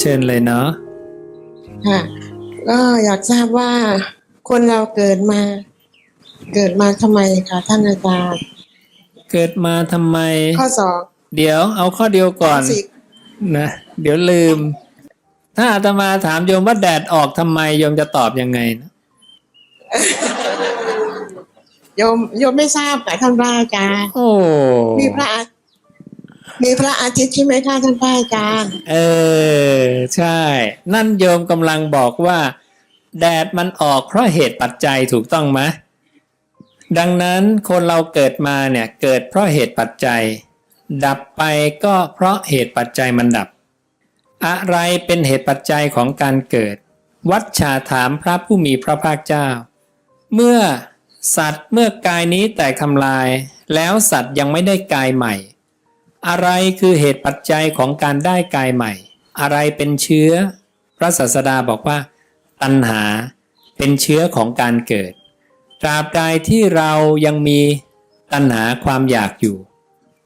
เชิญเลยเนาะค่ะก็อยากทราบว่าคนเราเกิดมา เกิดมาทำไมคะท่านอาจารย์ เกิดมาทำไม ข้อสองเดี๋ยวเอาข้อเดียวก่อน ข้สิบนะเดี๋ยวลืม ถ้าอาตมาถามโยมว่าแดดออกทำไมโยมจะตอบยังไงนะโยมโยมไม่ทราบค่ะท่านพระอาจารย์ โอ้ มีพระอา มีพระอาทิตย์ใช่ไหมคะท่านพระอาจารย์ เออ ใช่ นั่นโยมกำลังบอกว่า แดดมันออกเพราะเหตุปัจจัยถูกต้องไหมดังนั้นคนเราเกิดมาเนี่ยเกิดเพราะเหตุปัจจัย ดับไปก็เพราะเหตุปัจจัยมันดับ อะไรเป็นเหตุปัจจัยของการเกิด วัดชาถามพระผู้มีพระภาคเจ้า เมื่อสัตว์เมื่อกายนี้แตกทำลาย แล้วสัตว์ยังไม่ได้กายใหม่ อะไรคือเหตุปัจจัยของการได้กายใหม่ อะไรเป็นเชื้อ พระศาสดาบอกว่า ตัณหาเป็นเชื้อของการเกิด ตราบใดที่เรายังมีตัณหาความอยากอยู่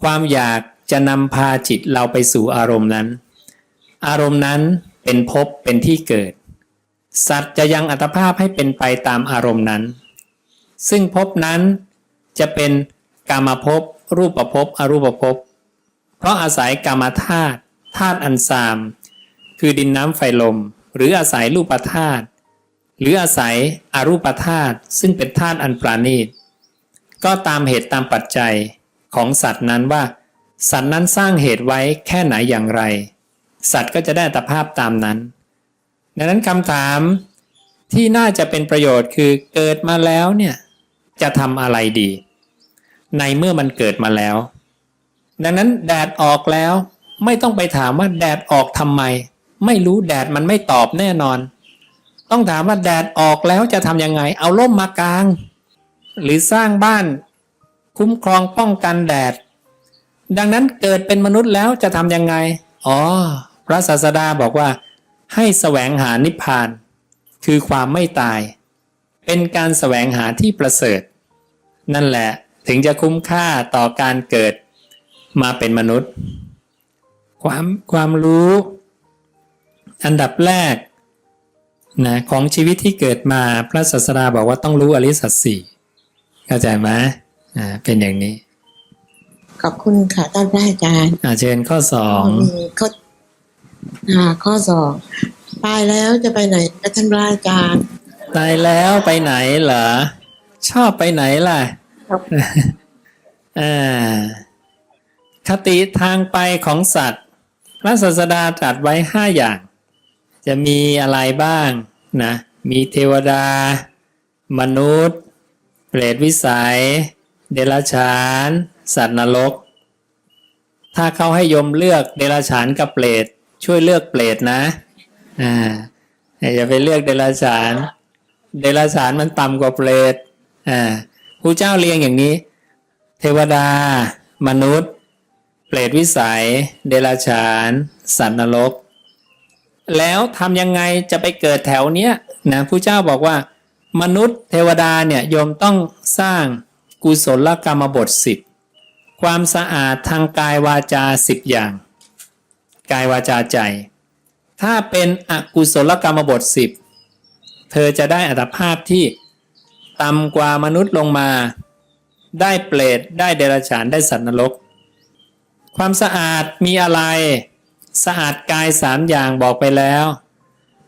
ความอยากจะนำพาจิตเราไปสู่อารมณ์นั้น อารมณ์นั้นเป็นภพเป็นที่เกิด สัตว์จะยังอัตภาพให้เป็นไปตามอารมณ์นั้น ซึ่งภพนั้นจะเป็นกามภพรูปภพอรูปภพ เพราะอาศัยกามธาตุธาตุอันซาม คือดินน้ำไฟลม หรืออาศัยรูปธาตุหรืออาศัยอรูปธาตุซึ่งเป็นธาตุอันปราณีต ก็ตามเหตุตามปัจจัยของสัตว์นั้นว่า สัตว์นั้นสร้างเหตุไว้แค่ไหนอย่างไร สัตว์ก็จะได้อัตภาพตามนั้น ดังนั้นคำถามที่น่าจะเป็นประโยชน์คือเกิดมาแล้วเนี่ยจะทำอะไรดี ในเมื่อมันเกิดมาแล้ว ดังนั้นแดดออกแล้ว ไม่ต้องไปถามว่าแดดออกทำไม ไม่รู้แดดมันไม่ตอบแน่นอน ต้องถามว่าแดดออกแล้วจะทำยังไง เอาร่มมากาง หรือสร้างบ้าน คุ้มครองป้องกันแดด ดังนั้นเกิดเป็นมนุษย์แล้วจะทำยังไง อ๋อ พระศาสดาบอกว่า ให้แสวงหานิพพาน คือความไม่ตาย เป็นการแสวงหาที่ประเสริฐ นั่นแหละถึงจะคุ้มค่าต่อการเกิด มาเป็นมนุษย์ ความความรู้ อันดับแรกนะของชีวิตที่เกิดมาพระศาสดาบอกว่าต้องรู้อริยสัจสี่เข้าใจไหมอ่าเป็นอย่างนี้ ขอบคุณค่ะท่านพระอาจารย์อ่าเชิญข้อสองมีข้ออ่าข้อสองตายแล้วจะไปไหนคะท่านพระอาจารย์ ตายแล้วไปไหนเหรอชอบไปไหนล่ะ ครับอ่า คติทางไปของสัตว์ พระศาสดาตรัสไว้ห้าอย่าง จะมีอะไรบ้างนะมีเทวดา มนุษย์ เปรตวิสัย เดรัจฉาน สัตว์นรก ถ้าเขาให้ยมเลือกเดรัจฉานกับเปรตช่วยเลือกเปรตนะอ่าอย่าไปเลือกเดรัจฉาน เดรัจฉานมันต่ำกว่าเปรตอ่าครูเจ้าเรียงอย่างนี้ เทวดา มนุษย์ เปรตวิสัย เดรัจฉาน สัตว์นรก แล้วทำยังไงจะไปเกิดแถวเนี้ยนะผู้เจ้าบอกว่ามนุษย์เทวดาเนี่ยโยมต้องสร้างกุศลกรรมบทสิบความสะอาดทางกายวาจาสิบอย่าง กายวาจาใจ ถ้าเป็นอกุศลกรรมบทสิบเธอจะได้อัตภาพที่ต่ำกว่ามนุษย์ลงมา ได้เปรตได้เดรัจฉานได้สัตว์นรก ความสะอาดมีอะไร สะอาดกายสามอย่างบอกไปแล้ว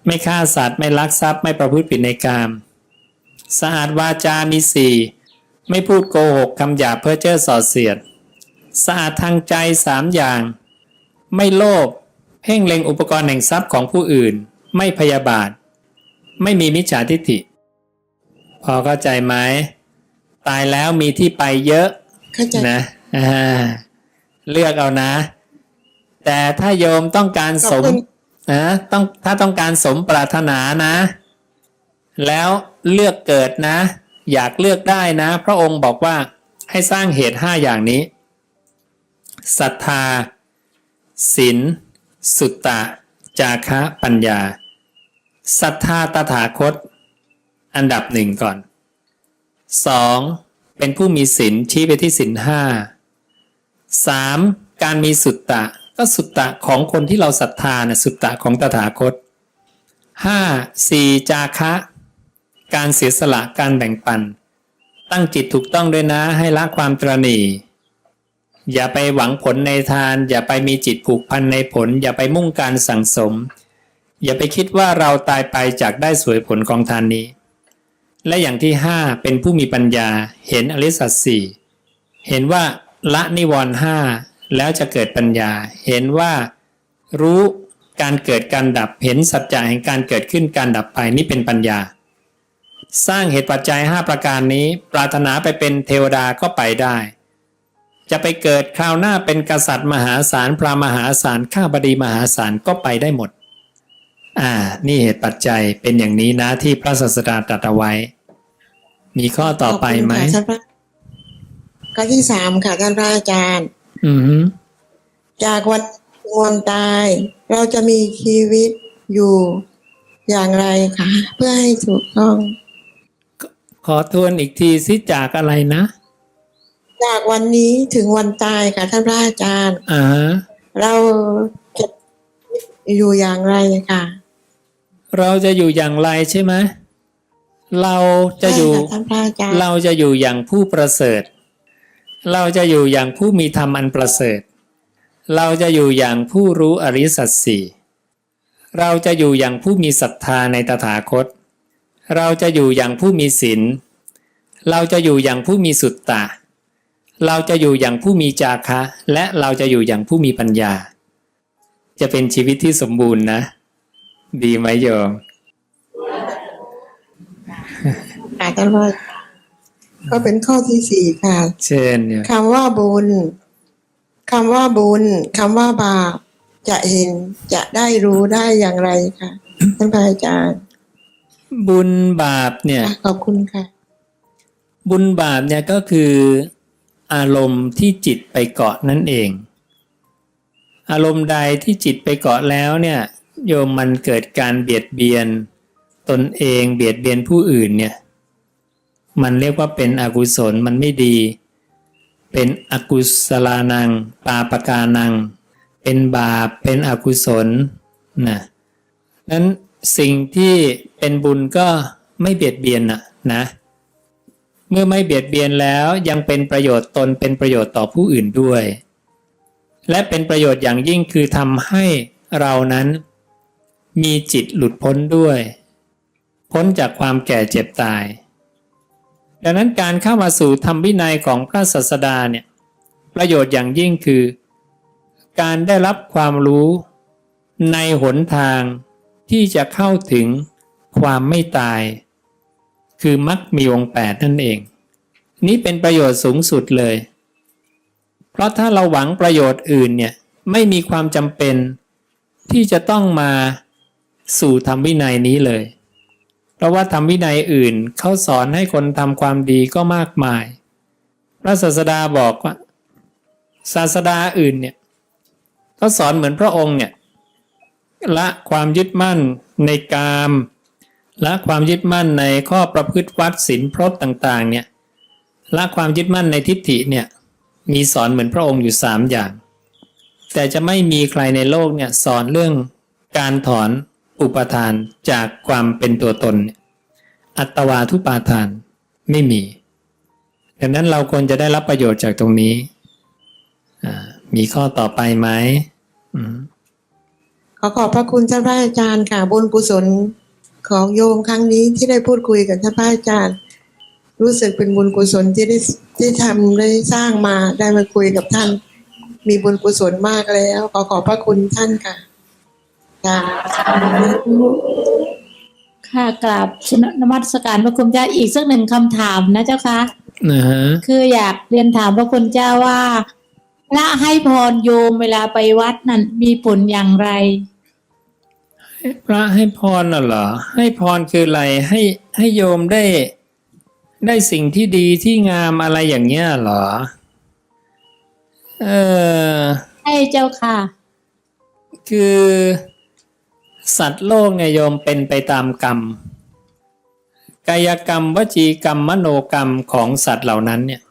ไม่ฆ่าสัตว์ไม่ลักทรัพย์ไม่ประพฤติผิดในกามสะอาดวาจามีสี่ไม่พูดโกหกคำหยาบเพ้อเจ้อส่อเสียด สะอาดทางใจสามอย่าง ไม่โลภเพ่งเล็งอุปกรณ์แห่งทรัพย์ของผู้อื่น ไม่พยาบาท ไม่มีมิจฉาทิฏฐิ พอเข้าใจไหมตายแล้วมีที่ไปเยอะเข้าใจนะอ่า เลือกเอานะ แต่ถ้าโยมต้องการขอบสมคุณนะต้องถ้าต้องการสมปรารถนานะ แล้วเลือกเกิดนะ อยากเลือกได้นะ พระองค์บอกว่าให้สร้างเหตุห้าอย่างนี้ศรัทธาศีลสุตตะ จาคะปัญญาศรัทธาตถาคต อันดับหนึ่งก่อนสองเป็นผู้มีศีลชี้ไปที่ศีลห้า สามการมีสุตตะ ก็สุตตะของคนที่เราศรัทธานะสุตตะของตถาคตห้าสี่จาคะ การเสียสละการแบ่งปัน ตั้งจิตถูกต้องด้วยนะให้ละความตรณีอย่าไปหวังผลในทาน อย่าไปมีจิตผูกพันในผล อย่าไปมุ่งการสั่งสม อย่าไปคิดว่าเราตายไปจากได้สวยผลของทานนี้ และอย่างที่ห้าเป็นผู้มีปัญญาเห็นอริสัจสี่เห็นว่า ละนิวรณ์ห้าแล้วจะเกิดปัญญา เห็นว่ารู้การเกิดการดับเห็นสัจจะแห่งการเกิดขึ้นการดับไปนี่เป็นปัญญา สร้างเหตุปัจจัย 5 ประการนี้ ปรารถนาไปเป็นเทวดาก็ไปได้ จะไปเกิดคราวหน้าเป็นกษัตริย์มหาศาลพระมหาศาลข้าบดีมหาศาลก็ไปได้หมด อ่า นี่เหตุปัจจัยเป็นอย่างนี้นะที่พระศาสดาตรัสเอาไว้ มีข้อต่อไปไหม คุณค่ะท่านพระข้อที่สามค่ะท่านพระอาจารย์ อือฮึจากวันถึงวันตาย เราจะมีชีวิตอยู่อย่างไรคะเพื่อให้ถูกต้อง ขอทวนอีกทีสิจากอะไรนะ จากวันนี้ถึงวันตายค่ะท่านพระอาจารย์อ่าฮะเราจะอยู่อย่างไรค่ะ เราจะอยู่อย่างไรใช่ไหมเราจะอยู่ใช่ค่ท่านพระอาจารย์เราจะอยู่อย่างผู้ประเสริฐ เราจะอยู่อย่างผู้มีธรรมอันประเสริฐ เราจะอยู่อย่างผู้รู้อริสัจสี่เราจะอยู่อย่างผู้มีศรัทธาในตถาคต เราจะอยู่อย่างผู้มีศีล เราจะอยู่อย่างผู้มีสุตตะ เราจะอยู่อย่างผู้มีจาคะ และเราจะอยู่อย่างผู้มีปัญญา จะเป็นชีวิตที่สมบูรณ์นะ ดีไหมโยมค่ะท่านพระ ก็เป็นข้อที่สี่ค่ะ เชิญโยมคำว่าบุญคำว่าบุญคำว่าบาปจะเห็นจะได้รู้ได้อย่างไรค่ะท่านพระอาจารย์บุญบาปเนี่ย ขอบคุณค่ะ บุญบาปเนี่ยก็คืออารมณ์ที่จิตไปเกาะนั่นเอง อารมณ์ใดที่จิตไปเกาะแล้วเนี่ยโยมมันเกิดการเบียดเบียน ตนเองเบียดเบียนผู้อื่นเนี่ย มันเรียกว่าเป็นอกุศลมันไม่ดี เป็นอกุศลานัง ปาปกานัง เป็นบาป เป็นอกุศลนะนั้นสิ่งที่เป็นบุญก็ไม่เบียดเบียนนะนะ เมื่อไม่เบียดเบียนแล้วยังเป็นประโยชน์ตนเป็นประโยชน์ต่อผู้อื่นด้วย และเป็นประโยชน์อย่างยิ่งคือทำให้เรานั้นมีจิตหลุดพ้นด้วย พ้นจากความแก่เจ็บตาย ดังนั้นการเข้ามาสู่ธรรมวินัยของพระศาสดาเนี่ยประโยชน์อย่างยิ่งคือ การได้รับความรู้ในหนทางที่จะเข้าถึงความไม่ตาย คือมรรคมีองค์แปดนั่นเอง นี่เป็นประโยชน์สูงสุดเลย เพราะถ้าเราหวังประโยชน์อื่นเนี่ยไม่มีความจำเป็นที่จะต้องมาสู่ธรรมวินัยนี้เลย เพราะว่าธรรมวินัยอื่นเขาสอนให้คนทำความดีก็มากมาย พระศาสดาบอกว่า ศาสดาอื่นเนี่ยเขาสอนเหมือนพระองค์เนี่ยละความยึดมั่นในกามละความยึดมั่นในข้อประพฤติวัดศีลพรตต่างๆเนี่ยละความยึดมั่นในทิฏฐิเนี่ยมีสอนเหมือนพระองค์อยู่สามอย่าง แต่จะไม่มีใครในโลกเนี่ยสอนเรื่องการถอน อุปทานจากความเป็นตัวตน อัตวาทุปาทานไม่มี ดังนั้นเราควรจะได้รับประโยชน์จากตรงนี้ มีข้อต่อไปไหมขอขอบพระคุณท่านพระอาจารย์ค่ะบุญกุศลของโยมครั้งนี้ที่ได้พูดคุยกับท่านพระอาจารย์ รู้สึกเป็นบุญกุศลที่ได้ที่ทำได้สร้างมาได้มาคุยกับท่าน มีบุญกุศลมากแล้ว ขอขอบพระคุณท่านค่ะ ค่ะค่ะกราบชนนมัสการพระคุณเจ้าอีกสักหนึ่งคำถามนะเจ้าคะนะฮะคืออยากเรียนถามพระคุณเจ้าว่าพระให้พรโยมเวลาไปวัดนั้นมีผลอย่างไร พระให้พรน่ะเหรอ ให้พรคืออะไรให้ให้โยมได้ได้สิ่งที่ดีที่งามอะไรอย่างเงี้ยเหรอ เออให้เจ้าค่ะ คือ สัตว์โลกเนี่ยโยมเป็นไปตามกรรม กายกรรมวจีกรรมมโนกรรมของสัตว์เหล่านั้นเนี่ย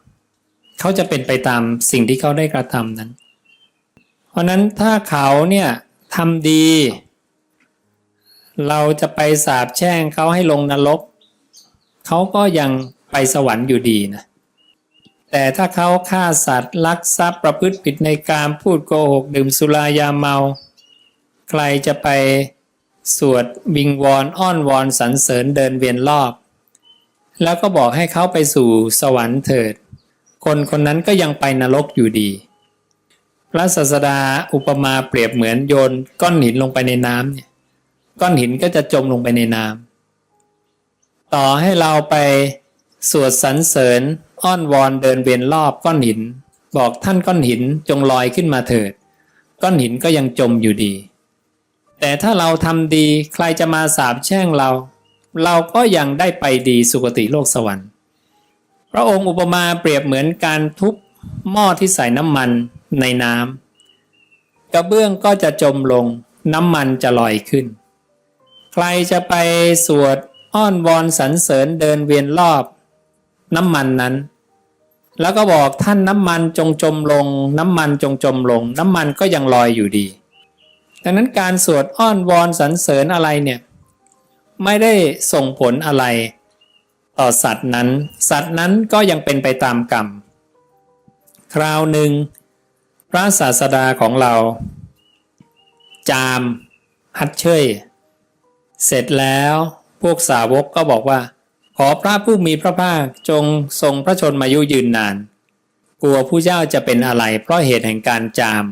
เขาจะเป็นไปตามสิ่งที่เขาได้กระทำนั้น เพราะราะฉะนั้นถ้าเขาเนี่ยทำดี เราจะไปสาบแช่งเขาให้ลงนรกเขาก็ยังไปสวรรค์อยู่ดีนะแต่ถ้าเขาฆ่าสัตว์ลักทรัพย์ประพฤติผิดในการพูดโกหกดื่มสุรายาเมา ใครจะไป สวดวิงวอนอ้อนวอนสรรเสริญเดินเวียนรอบ แล้วก็บอกให้เขาไปสู่สวรรค์เถิด คนคนนั้นก็ยังไปนรกอยู่ดี พระศาสดาอุปมาเปรียบเหมือนโยนก้อนหินลงไปในน้ำเนี่ยก้อนหินก็จะจมลงไปในน้ำต่อให้เราไปสวดสรรเสริญอ้อนวอนเดินเวียนรอบก้อนหิน บอกท่านก้อนหินจงลอยขึ้นมาเถิด ก้อนหินก็ยังจมอยู่ดี แต่ถ้าเราทำดีใครจะมาสาบแช่งเรา เราก็ยังได้ไปดีสุคติโลกสวรรค์ พระองค์อุปมาเปรียบเหมือนการทุบหม้อที่ใส่น้ำมันในน้ำกระเบื้องก็จะจมลงน้ำมันจะลอยขึ้น ใครจะไปสวดอ้อนวอนสรรเสริญเดินเวียนรอบ น้ำมันนั้น แล้วก็บอกท่านน้ำมันจงจมลง น้ำมันจงจมลง น้ำมันก็ยังลอยอยู่ดี ดังนั้นการสวดอ้อนวอนสรรเสริญอะไรเนี่ยไม่ได้ส่งผลอะไร ต่อสัตว์นั้น สัตว์นั้นก็ยังเป็นไปตามกรรม คราวหนึ่ง พระศาสดาของเรา จามฮัดเชยเสร็จแล้วพวกสาวกก็บอกว่า ขอพระผู้มีพระภาคจงทรงพระชนมายุยืนนาน กลัวผู้เจ้าจะเป็นอะไรเพราะเหตุแห่งการจาม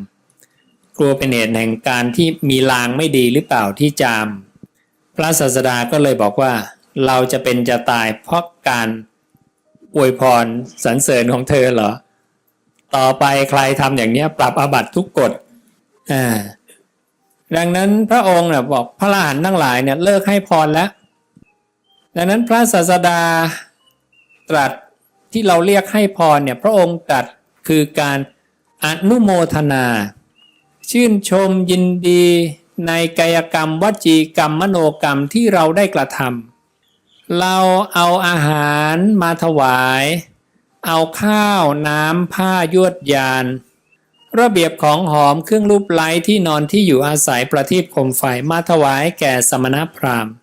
กลัวเป็นเหตุแห่งการที่มีลางไม่ดีหรือเปล่าที่จาม พระศาสดาก็เลยบอกว่า เราจะเป็นจะตายเพราะการอวยพรสรรเสริญของเธอเหรอ ต่อไปใครทำอย่างนี้ปรับอาบัตทุกกฎอ่าดังนั้นพระองค์เนี่ยบอกพระอรหันทั้งหลายเนี่ยเลิกให้พรแล้ว ดังนั้นพระศาสดาตรัสที่เราเรียกให้พรเนี่ยพระองค์ตรัสคือการอนุโมทนา ชื่นชมยินดีในกายกรรมวจีกรรมมโนกรรมที่เราได้กระทำเราเอาอาหารมาถวาย เอาข้าวน้ำผ้ายวดยาน ระเบียบของหอมเครื่องรูปไล้ที่นอนที่อยู่อาศัยประทีปคมไฟมาถวายแก่สมณพราหมณ์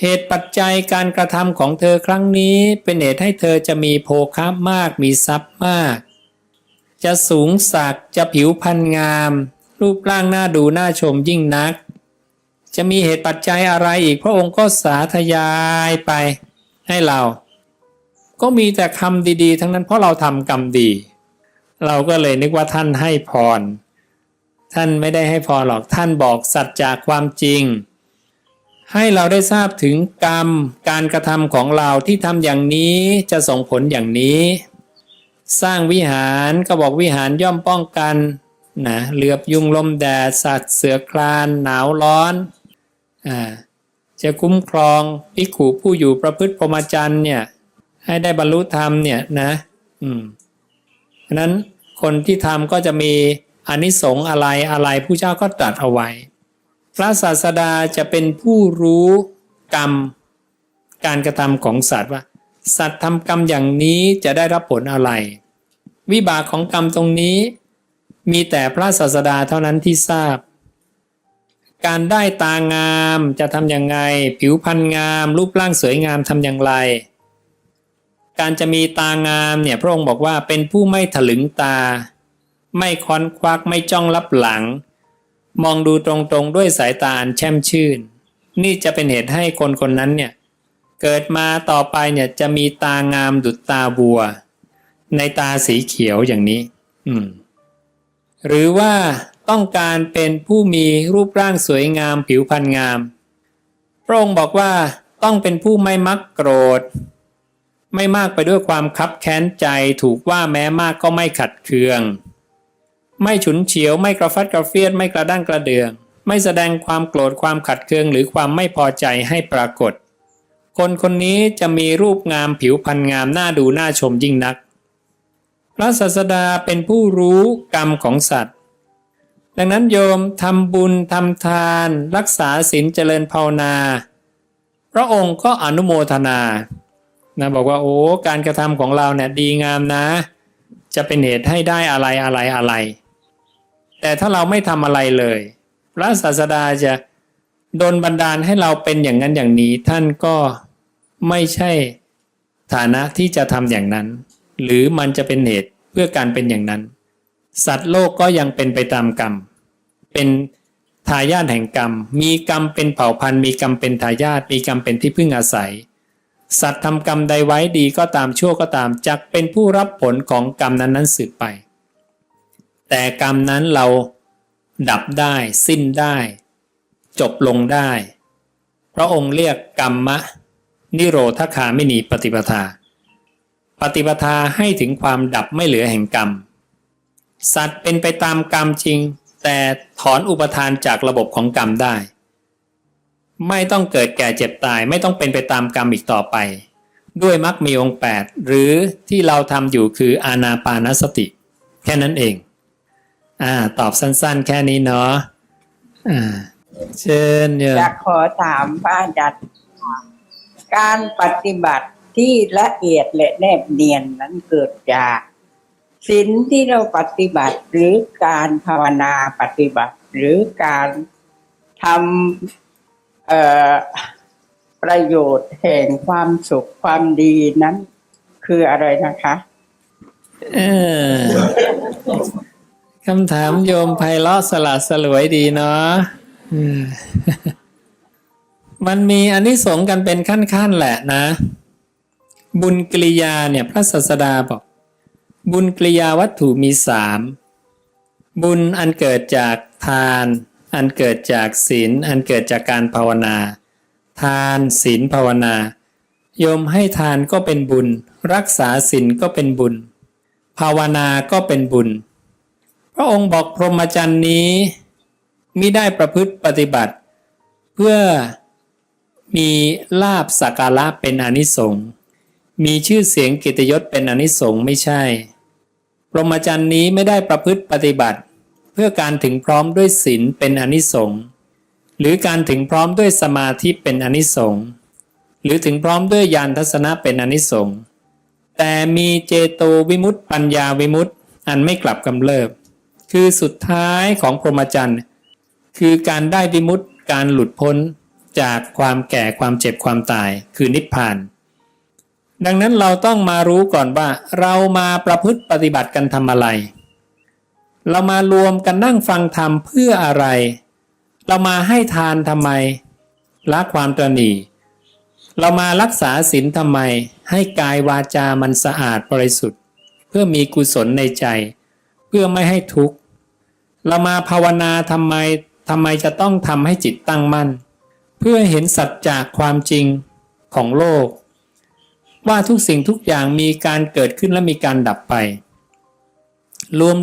เหตุปัจจัยการกระทำของเธอครั้งนี้เป็นเหตุให้เธอจะมีโภคะมากมีทรัพย์มาก จะสูงสักจะผิวพรรณงาม รูปร่างหน่าดูหน่าชมยิ่งนัก จะมีเหตุปัจจัยอะไรอีกพระองค์ก็สาธยายไปให้เรา ก็มีแต่คำดีๆ ทั้งนั้นเพราะเราทำกรรมดี เราก็เลยนึกว่าท่านให้พร ท่านไม่ได้ให้พรหรอกท่านบอกสัจจากความจริง ให้เราได้ทราบถึงกรรมการกระทำของเราที่ทำอย่างนี้จะส่งผลอย่างนี้ สร้างวิหารก็บอกวิหารย่อมป้องกันนะเหลือบยุงลมแดด สัตว์เสือคลานหนาวร้อนอ่าจะคุ้มครองภิกขุผู้อยู่ประพฤติพรหมจรรย์เนี่ยให้ได้บรรลุธรรมเนี่ยนะอืมฉะนั้นคนที่ทำก็จะมีอนิสงส์อะไรอะไรผู้เจ้าก็ตรัสเอาไว้ พระศาสดาจะเป็นผู้รู้กรรม การกระทำของสัตว์ว่า สัตว์ทำกรรมอย่างนี้จะได้รับผลอะไร วิบากของกรรมตรงนี้ มีแต่พระศาสดาเท่านั้นที่ทราบ การได้ตางามจะทำอย่างไง ผิวพรรณงาม รูปร่างสวยงามทำอย่างไร การจะมีตางามเนี่ยพระองค์บอกว่าเป็นผู้ไม่ถลึงตา ไม่ค้อนควักไม่จ้องลับหลัง มองดูตรงๆด้วยสายตาอันแช่มชื่น นี่จะเป็นเหตุให้คนคนนั้นเนี่ย เกิดมาต่อไปเนี่ยจะมีตางามดุจตาบัว ในตาสีเขียวอย่างนี้ อืม หรือว่าต้องการเป็นผู้มีรูปร่างสวยงามผิวพรรณงาม พระองค์บอกว่าต้องเป็นผู้ไม่มักโกรธ ไม่มากไปด้วยความคับแค้นใจถูกว่าแม้มากก็ไม่ขัดเคือง ไม่ฉุนเฉียวไม่กระฟัดกระเฟียดไม่กระด้างกระเดือง ไม่แสดงความโกรธความขัดเคืองหรือความไม่พอใจให้ปรากฏ คนคนนี้จะมีรูปงามผิวพรรณงามน่าดูน่าชมยิ่งนัก พระศาสดาเป็นผู้รู้กรรมของสัตว์ ดังนั้นโยมทำบุญทำทาน รักษาศีลเจริญภาวนา พระองค์ก็อนุโมทนานะบอกว่าโอ้การกระทำของเราเนี่ยดีงามนะ จะเป็นเหตุให้ได้อะไรอะไรอะไร แต่ถ้าเราไม่ทำอะไรเลย พระศาสดาจะโดนบันดาลให้เราเป็นอย่างนั้นอย่างนี้ท่านก็ ไม่ใช่ฐานะที่จะทำอย่างนั้น หรือมันจะเป็นเหตุเพื่อการเป็นอย่างนั้น สัตว์โลกก็ยังเป็นไปตามกรรม เป็นทายาทแห่งกรรม มีกรรมเป็นเผ่าพันธุ์ มีกรรมเป็นทายาทมีกรรมเป็นที่พึ่งอาศัย สัตว์ทำกรรมใดไว้ดีก็ตามชั่วก็ตามจักเป็นผู้รับผลของกรรมนั้นนั้นสืบไป แต่กรรมนั้นเราดับได้ สิ้นได้ จบลงได้ พระองค์เรียกกรรมะ นิโรธคาไม่หนีปฏิปทา ปฏิปทาให้ถึงความดับไม่เหลือแห่งกรรม สัตว์เป็นไปตามกรรมจริง แต่ถอนอุปทานจากระบบของกรรมได้ ไม่ต้องเกิดแก่เจ็บตายไม่ต้องเป็นไปตามกรรมอีกต่อไป ด้วยมรรคมีองค์8หรือที่เราทำอยู่คืออานาปานสติ แค่นั้นเอง อ่า ตอบสั้นๆ แค่นี้เนาะอ่าเชิญเยอยากขอถามพระอาจารย์ การปฏิบัติที่ละเอียดและแนบเนียนนั้นเกิดจากศีลที่เราปฏิบัติหรือการภาวนาปฏิบัติ หรือการทำประโยชน์แห่งความสุขความดีนั้น คืออะไรนะคะเออคำถามโยมไพเราะสลัดสลวยดีเนาะ มันมีอันนี้สงส์กันเป็นขั้นๆแหละนะ บุญกริยาเนี่ยพระศาสดาบอก บุญกริยาวัตถุมีสามบุญอันเกิดจากทาน อันเกิดจากศีลอันเกิดจากการภาวนา ทานศีลภาวนา โยมให้ทานก็เป็นบุญ รักษาศีลก็เป็นบุญ ภาวนาก็เป็นบุญ พระองค์บอกพรหมจรรย์นี้มิได้ประพฤติปฏิบัติ เพื่อ มีลาบสักการะเป็นอนิสงส์มีชื่อเสียงกิตยศเป็นอนิสงส์ไม่ใช่พรหมจรรย์นี้ไม่ได้ประพฤติปฏิบัติ เพื่อการถึงพร้อมด้วยศีลเป็นอนิสงส์หรือการถึงพร้อมด้วยสมาธิเป็นอนิสงส์หรือถึงพร้อมด้วยญาณทัศนะเป็นอนิสงส์แต่มีเจโตวิมุตติปัญญาวิมุตติอันไม่กลับกำเริบ คือสุดท้ายของพรหมจรรย์ คือการได้วิมุตติการหลุดพ้น จากความแก่ความเจ็บความตายคือนิพพาน ดังนั้นเราต้องมารู้ก่อนว่า เรามาประพฤติปฏิบัติกันทำอะไร เรามารวมกันนั่งฟังธรรมเพื่ออะไร เรามาให้ทานทำไมละความตระหนี่เรามารักษาศีลทำไม ให้กายวาจามันสะอาดบริสุทธิ์ เพื่อมีกุศลในใจ เพื่อไม่ให้ทุกข์ เรามาภาวนาทำไมทำไมจะต้องทำให้จิตตั้งมั่น เพื่อเห็นสัจจะความจริงของโลก ว่าทุกสิ่งทุกอย่างมีการเกิดขึ้นและมีการดับไป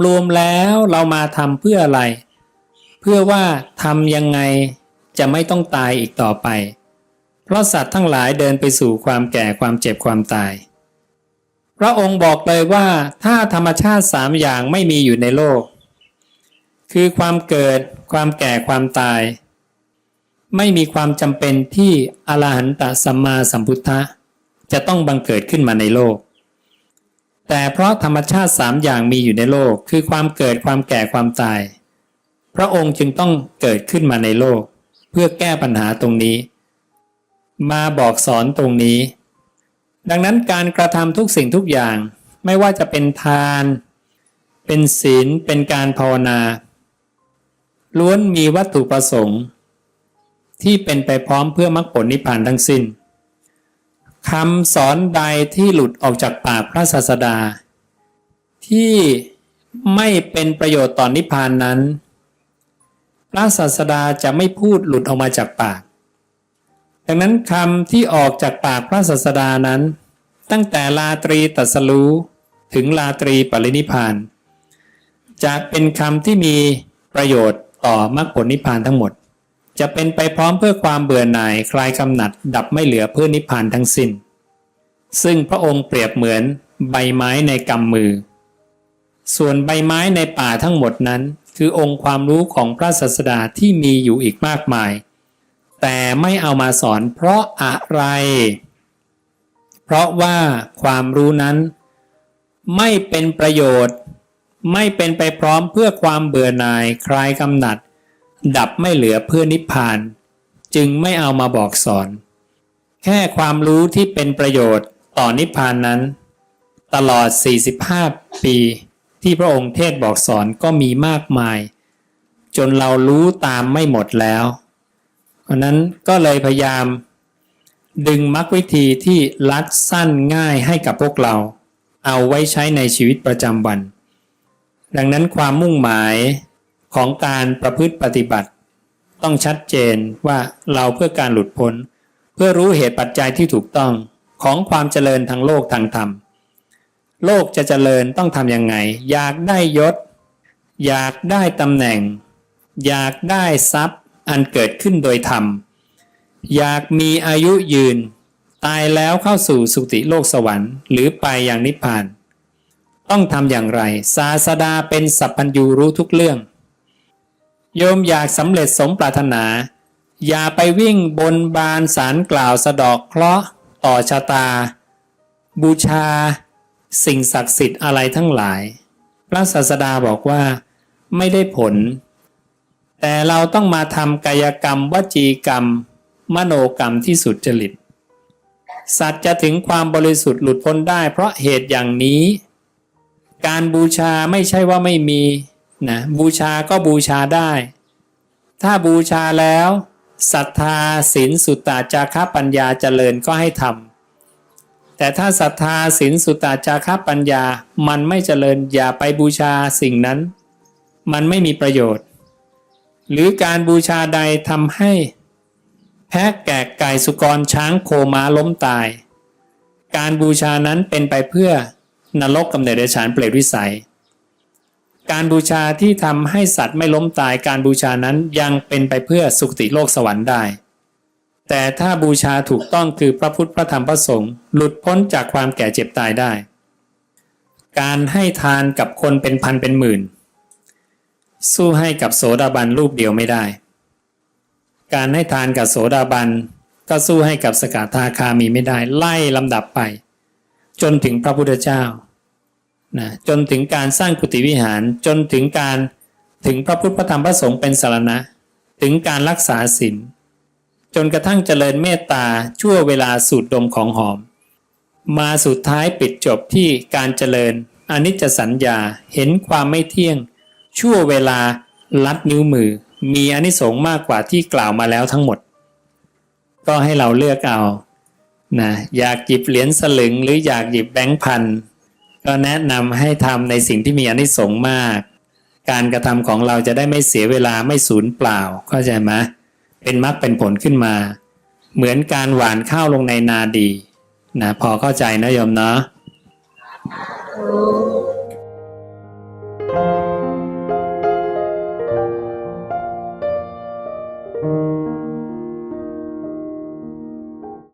รวมๆแล้วเรามาทำเพื่ออะไร เพื่อว่าทำยังไงจะไม่ต้องตายอีกต่อไป เพราะสัตว์ทั้งหลายเดินไปสู่ความแก่ความเจ็บความตาย พระองค์บอกเลยว่าถ้าธรรมชาติสามอย่างไม่มีอยู่ในโลก คือความเกิดความแก่ความตาย ไม่มีความจำเป็นที่อรหันตสัมมาสัมพุทธะจะต้องบังเกิดขึ้นมาในโลก แต่เพราะธรรมชาติสามอย่างมีอยู่ในโลก คือความเกิดความแก่ความตาย พระองค์จึงต้องเกิดขึ้นมาในโลก เพื่อแก้ปัญหาตรงนี้ มาบอกสอนตรงนี้ ดังนั้นการกระทำทุกสิ่งทุกอย่างไม่ว่าจะเป็นทาน เป็นศีล เป็นการภาวนา ล้วนมีวัตถุประสงค์ ที่เป็นไปพร้อมเพื่อมรรคผลนิพพานทั้งสิ้นคำสอนใดที่หลุดออกจากปากพระศาสดา ที่ไม่เป็นประโยชน์ต่อนนิพพานนั้น พระศาสดาจะไม่พูดหลุดออกมาจากปาก ดังนั้นคำที่ออกจากปากพระศาสดานั้น ตั้งแต่ลาตรีตัสรู้ถึงลาตรีปรินิพพาน จะเป็นคำที่มีประโยชน์ต่อมรรคผลนิพพานทั้งหมด จะเป็นไปพร้อมเพื่อความเบื่อหน่ายคลายกำหนัด ดับไม่เหลือเพื่อนิพพานทั้งสิ้น ซึ่งพระองค์เปรียบเหมือนใบไม้ในกำมือ ส่วนใบไม้ในป่าทั้งหมดนั้น คือองค์ความรู้ของพระศาสดาที่มีอยู่อีกมากมาย แต่ไม่เอามาสอนเพราะอะไร เพราะว่าความรู้นั้น ไม่เป็นประโยชน์ ไม่เป็นไปพร้อมเพื่อความเบื่อหน่ายคลายกำหนัด ดับไม่เหลือเพื่อนิพพาน จึงไม่เอามาบอกสอน แค่ความรู้ที่เป็นประโยชน์ต่อนิพพานนั้น ตลอด 45 ปี ที่พระองค์เทศบอกสอนก็มีมากมาย จนเรารู้ตามไม่หมดแล้วเพราะนั้นก็เลยพยายาม ดึงมรรควิธีที่ลัดสั้นง่ายให้กับพวกเรา เอาไว้ใช้ในชีวิตประจำวัน ดังนั้นความมุ่งหมาย ของการประพฤติปฏิบัติ ต้องชัดเจนว่าเราเพื่อการหลุดพ้น เพื่อรู้เหตุปัจจัยที่ถูกต้องของความเจริญทางโลกทางธรรม โลกจะเจริญต้องทำยังไง อยากได้ยศ อยากได้ตำแหน่ง อยากได้ทรัพย์อันเกิดขึ้นโดยธรรม อยากมีอายุยืน ตายแล้วเข้าสู่สุติโลกสวรรค์ หรือไปอย่างนิพพาน ต้องทำอย่างไร ศาสดาเป็นสัพพัญญูรู้ทุกเรื่อง โยมอยากสำเร็จสมปรารถนา อย่าไปวิ่งบนบานสารกล่าวสะดอกเคราะห์ต่อชะตา บูชา สิ่งศักดิ์สิทธิ์อะไรทั้งหลาย พระศาสดาบอกว่าไม่ได้ผล แต่เราต้องมาทำกายกรรมวจีกรรม มโนกรรมที่สุดจริต สัตว์จะถึงความบริสุทธิ์หลุดพ้นได้เพราะเหตุอย่างนี้ การบูชาไม่ใช่ว่าไม่มี นะบูชาก็บูชาได้ ถ้าบูชาแล้วศรัทธาศีลสุตตาจาระปัญญาเจริญก็ให้ทำแต่ถ้าศรัทธาศีลสุตตาจาระปัญญามันไม่เจริญอย่าไปบูชาสิ่งนั้น มันไม่มีประโยชน์ หรือการบูชาใดทำให้แพะแกะไก่สุกรช้างโคม้าล้มตาย การบูชานั้นเป็นไปเพื่อนรกกำเนิดเดรัจฉานเปรตวิสัย การบูชาที่ทำให้สัตว์ไม่ล้มตายการบูชานั้นยังเป็นไปเพื่อสุคติโลกสวรรค์ได้ แต่ถ้าบูชาถูกต้องคือพระพุทธพระธรรมพระสงฆ์หลุดพ้นจากความแก่เจ็บตายได้ การให้ทานกับคนเป็นพันเป็นหมื่น สู้ให้กับโสดาบันรูปเดียวไม่ได้ การให้ทานกับโสดาบันก็สู้ให้กับสกทาคามีไม่ได้ไล่ลำดับไป จนถึงพระพุทธเจ้า นะจนถึงการสร้างกุฏิวิหารจนถึงการถึงพระพุทธพระธรรมพระสงฆ์เป็นสารณะ ถึงการรักษาศีลจนกระทั่งเจริญเมตตาชั่วเวลาสูดดมของหอม มาสุดท้ายปิดจบที่การเจริญอนิจจสัญญาเห็นความไม่เที่ยง ชั่วเวลาลัดนิ้วมือ มีอนิสงส์มากกว่าที่กล่าวมาแล้วทั้งหมด ก็ให้เราเลือกเอานะอยากหยิบเหรียญสลึงหรืออยากหยิบแบงค์พัน ก็แนะนำให้ทำในสิ่งที่มีอนิสงส์มาก การกระทำของเราจะได้ไม่เสียเวลาไม่สูญเปล่าเข้าใจไหมเป็นมรรคเป็นผลขึ้นมา เหมือนการหว่านข้าวลงในนาดีนะพอเข้าใจนะโยมเนาะ